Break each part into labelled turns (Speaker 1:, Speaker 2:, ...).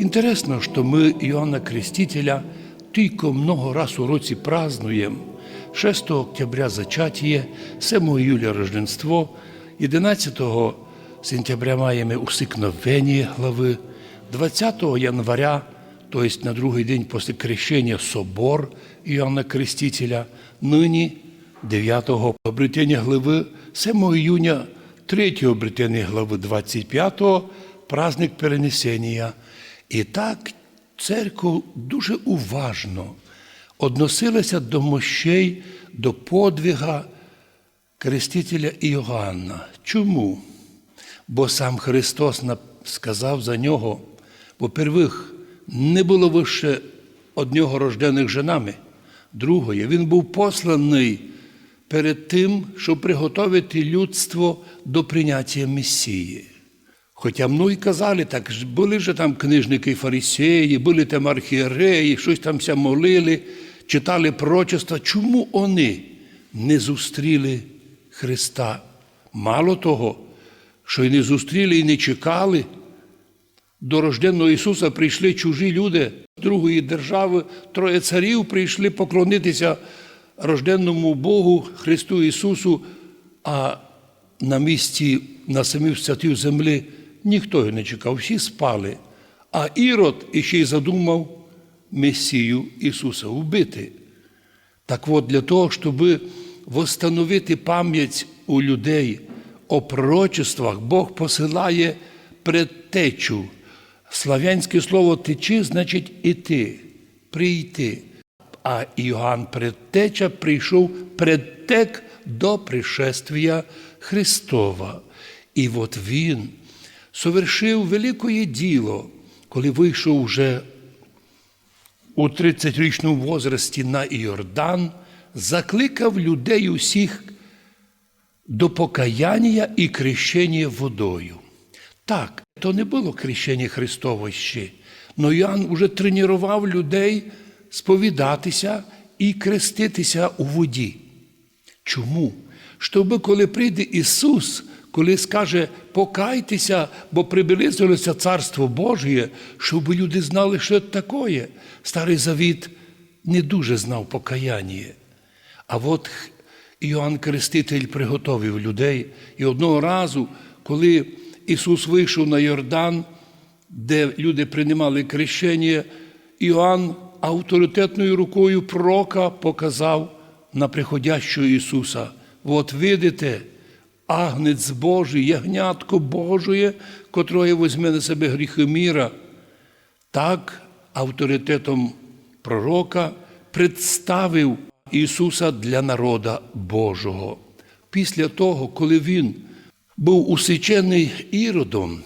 Speaker 1: Интересно, что мы Иоанна Крестителя только много раз у році празднуем. 6 октября зачатие, 7 июля Рождество, 11 сентября маємо усикновення глави, 20 января, то есть на другий день після крещення собор Іоанна Крестителя, нині 9 обретення глави, 7 июня, 3 обретення глави, 25 праздник перенесення. І так церква дуже уважно односилася до мощей, до подвига Крестителя Іоанна. Чому? Бо сам Христос сказав за нього, по-первых, не було вище одного рождених женами. Другое, він був посланий перед тим, щоб приготовити людство до прийняття Месії. Хоча мною казали, так були ж там книжники фарисеї, були там архієреї, щось там ся молили, читали прочества. Чому вони не зустріли Христа? Мало того, що й не зустріли і не чекали. До рожденного Ісуса прийшли чужі люди другої держави, троє царів прийшли поклонитися рожденному Богу, Христу Ісусу, а на місці, на самих святів землі ніхто його не чекав, всі спали. А Ірод іще й задумав Месію Ісуса вбити. Так от, для того, щоб восстановити пам'ять у людей о пророчествах, Бог посилає предтечу. Слав'янське слово течи значить іти, прийти. А Іоанн предтеча прийшов предтек до пришествия Христова. І от він совершив велике діло, коли вийшов вже у 30-річному возрасті на Іордан, закликав людей усіх до покаяння і крещення водою. Так, то не було крещення Христове ще, але Іоанн уже тренував людей сповідатися і креститися у воді. Чому? Щоб коли прийде Ісус, коли скаже покайтеся, бо приблизилося Царство Божє, щоб люди знали, що це таке. Старий Завіт не дуже знав покаяння. А от Іоанн Креститель приготовив людей. І одного разу, коли Ісус вийшов на Йордан, де люди приймали крещення, Іоанн авторитетною рукою пророка показав на приходящого Ісуса. От видите, агнець Божий, ягнятко Божоє, котроє візьме на себе гріхи міра. Так авторитетом пророка представив Ісуса для народа Божого. Після того, коли Він був усичений іродом,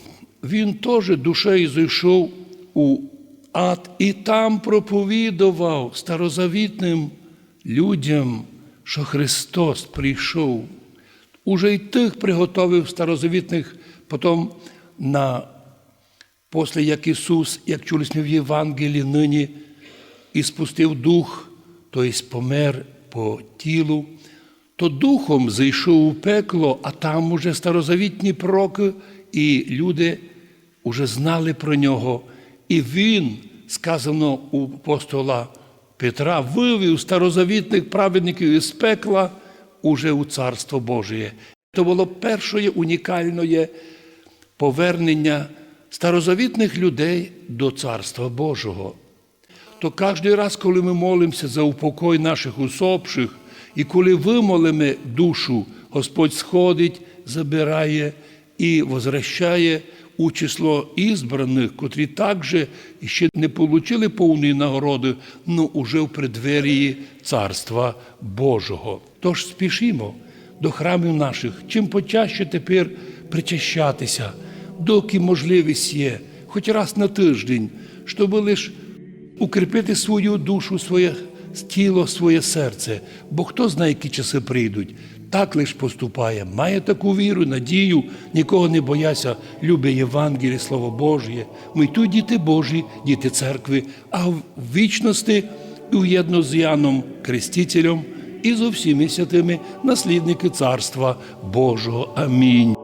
Speaker 1: він теж душею зайшов у ад і там проповідував старозавітним людям, що Христос прийшов. Уже й тих приготовив старозавітних потім на після як Ісус, як чули ми в Євангелії нині, і спустив дух, тобто помер по тілу, то духом зайшов у пекло, а там уже старозавітні пророки і люди вже знали про нього. І він, сказано у апостола Петра, вивів старозавітних праведників із пекла уже у Царство Божє. Це було перше унікальне повернення старозавітних людей до Царства Божого. То кожен раз, коли ми молимося за упокой наших усопших, і коли вимолимо душу, Господь сходить, забирає і возвращає у число ізбраних, котрі також ще не отримали повної нагороди, але уже в преддверії Царства Божого. Тож спішімо до храмів наших, чим почаще тепер причащатися, доки можливість є, хоч раз на тиждень, щоб лише укріпити свою душу, своє тіло, своє серце. Бо хто знає, які часи прийдуть. Так лиш поступає, має таку віру, надію, нікого не бояся, любить Євангеліє, Слово Божє. Ми тут діти Божі, діти церкви, а в вічності уєдно з Яном Крестителем і зо всіми святими наслідники Царства Божого. Амінь.